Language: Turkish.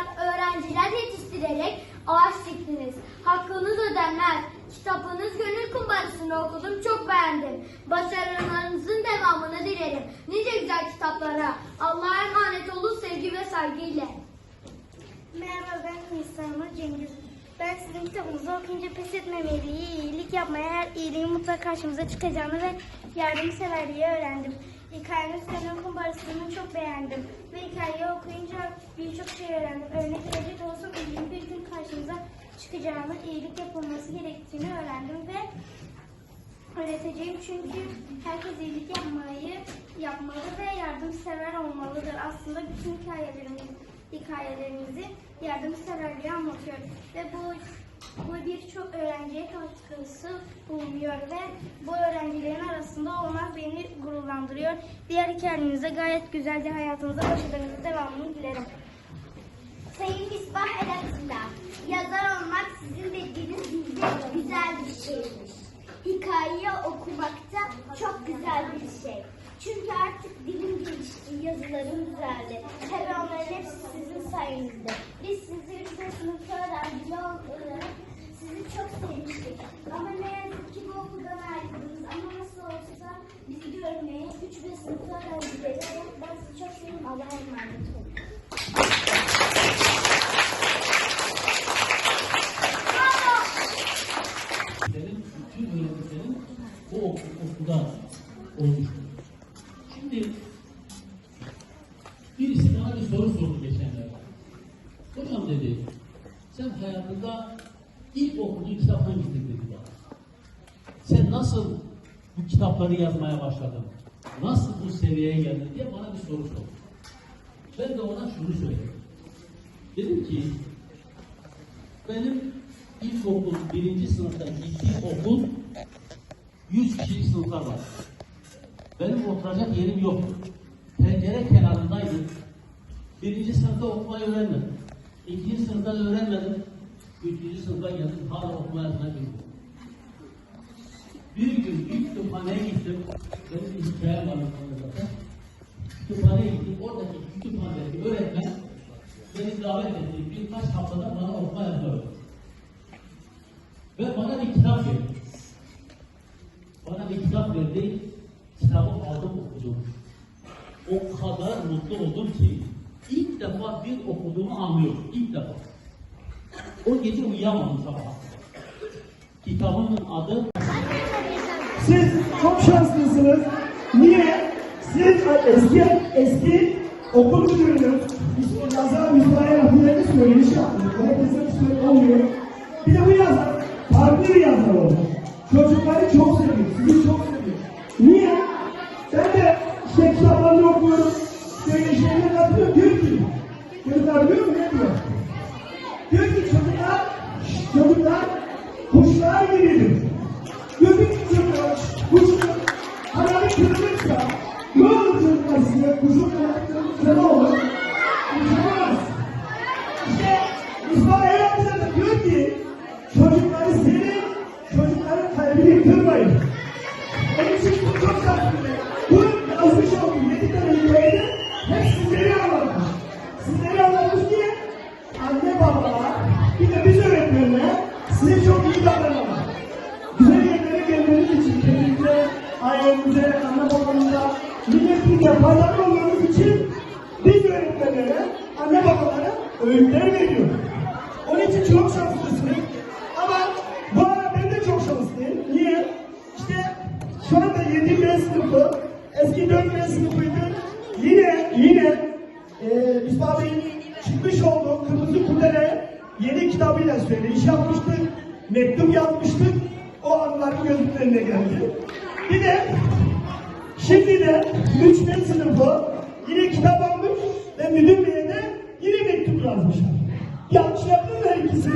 öğren öğrenciler yetiştirerek ağaç diktiniz. Hakkınız ödenmez. Kitabınız gönül kumbarasını okudum çok beğendim. Başarılarınızın devamını dilerim. Nice güzel kitaplara. Allah'a emanet olun sevgi ve saygıyla. Merhaba ben Nisa Cengiz. Ben sizin kitabınızı okuyunca pes etmemeliyi, iyilik yapmaya, her iyiliğin mutlaka karşımıza çıkacağını ve yardımseverliği öğrendim. Hikayenin Selam Kumbarası'nı çok beğendim. Birçok şey öğrendim. Örnek verecek olsam iyiliğin bir gün karşımıza çıkacağını, iyilik yapılması gerektiğini öğrendim ve öğreteceğim çünkü herkes iyilik yapmayı yapmalı ve yardımsever olmalıdır. Aslında bütün hikayelerimiz, hikayelerimizi yardımseverliği anlatıyor ve bu bu birçok öğrenciye katkısı bulunuyor ve bu öğrencilerin arasında olmak beni gururlandırıyor. Diğer hikayelerinize gayet güzelce hayatınıza başarınızın devamını dilerim. Sayın Misbah Elat'ında yazar olmak sizin dediğiniz gibi güzel bir şeymiş. Hikaye okumakta çok güzel bir şey. Çünkü artık dilim gelişti, yazılarım güzeldi. Tabii onların hepsi sizin sayenizde. Biz sizi yüksek sınıfta öğrenciler olarak sizi çok sevmiştik. Ama ne yazık ki bu okuldan ayrıldınız. Ama nasıl olsa bizi görmeye 3 ve sınıf öğrencileri ben sizi çok seviyorum. Allah'a emanet tüm öğrencilerin bu okul, okulda olmuştur. Şimdi birisi bana bir soru sordu geçenlerde. Hocam dedi, sen hayatında ilk okuduğun kitap hangisidir dedi. Sen nasıl bu kitapları yazmaya başladın? Nasıl bu seviyeye geldin diye bana bir soru sordu. Ben de ona şunu söyledim. Dedim ki, benim ilkokul birinci sınıfta gittiğim okul 100 kişilik sınıflar var. Benim oturacak yerim yoktu. Pencere kenarındaydım. Birinci sınıfta okumayı öğrenmedim. İkinci sınıfta öğrenmedim. Üçüncü sınıfa geldim. Hala okuma yazma bilmiyorum. Bir gün bir kütüphaneye gittim. Benim bir hikayem var zaten. Kütüphaneye gittim. Oradaki kütüphanedeki öğretmen beni davet etti. Birkaç haftada bana okuma öğretti. Ve bana bir kitap verdi. Bana bir kitap verdi. Kitabı aldım okudum. O kadar mutlu oldum ki ilk defa bir okuduğumu anlıyorum. İlk defa. O gece uyuyamadım sabah. Kitabımın adı Siz çok şanslısınız. Niye? Siz eski eski okul müdürünüz, işte yazar Müslüman Rahmiye'nin söyleşi yaptınız. Herkese bir söyle olmuyor. Bir de bu yazar, farklı bir yazar oldu. Çocukları çok seviyor, sizi çok seviyor. Niye? Ben de işte kitaplarını okuyorum, söyleşilerine katılıyorum. Diyor ki, çocuklar biliyor mu ne diyor? Diyor ki çocuklar, çocuklar kuşlar gibidir. Quando você fazia, cujo caráter não ailenize, anne babanıza, milletinize faydalı olmanız için biz öğretmenlere, anne babalara öğütler veriyoruz. Onun için çok şanslısınız. Ama bu ara ben de çok şanslıyım. Niye? İşte şu anda 7 B sınıfı, eski 4 B sınıfıydı. Yine, yine e, Mustafa Bey'in çıkmış olduğu Kırmızı Kudere yeni kitabıyla söyleyiş yapmıştık. Mektup yazmıştık. O anların gözümün önüne geldi. Bir de şimdi de 3 B sınıfı yine kitap almış ve müdür beye de yine mektup yazmışlar. Yanlış yaptım da ikisini.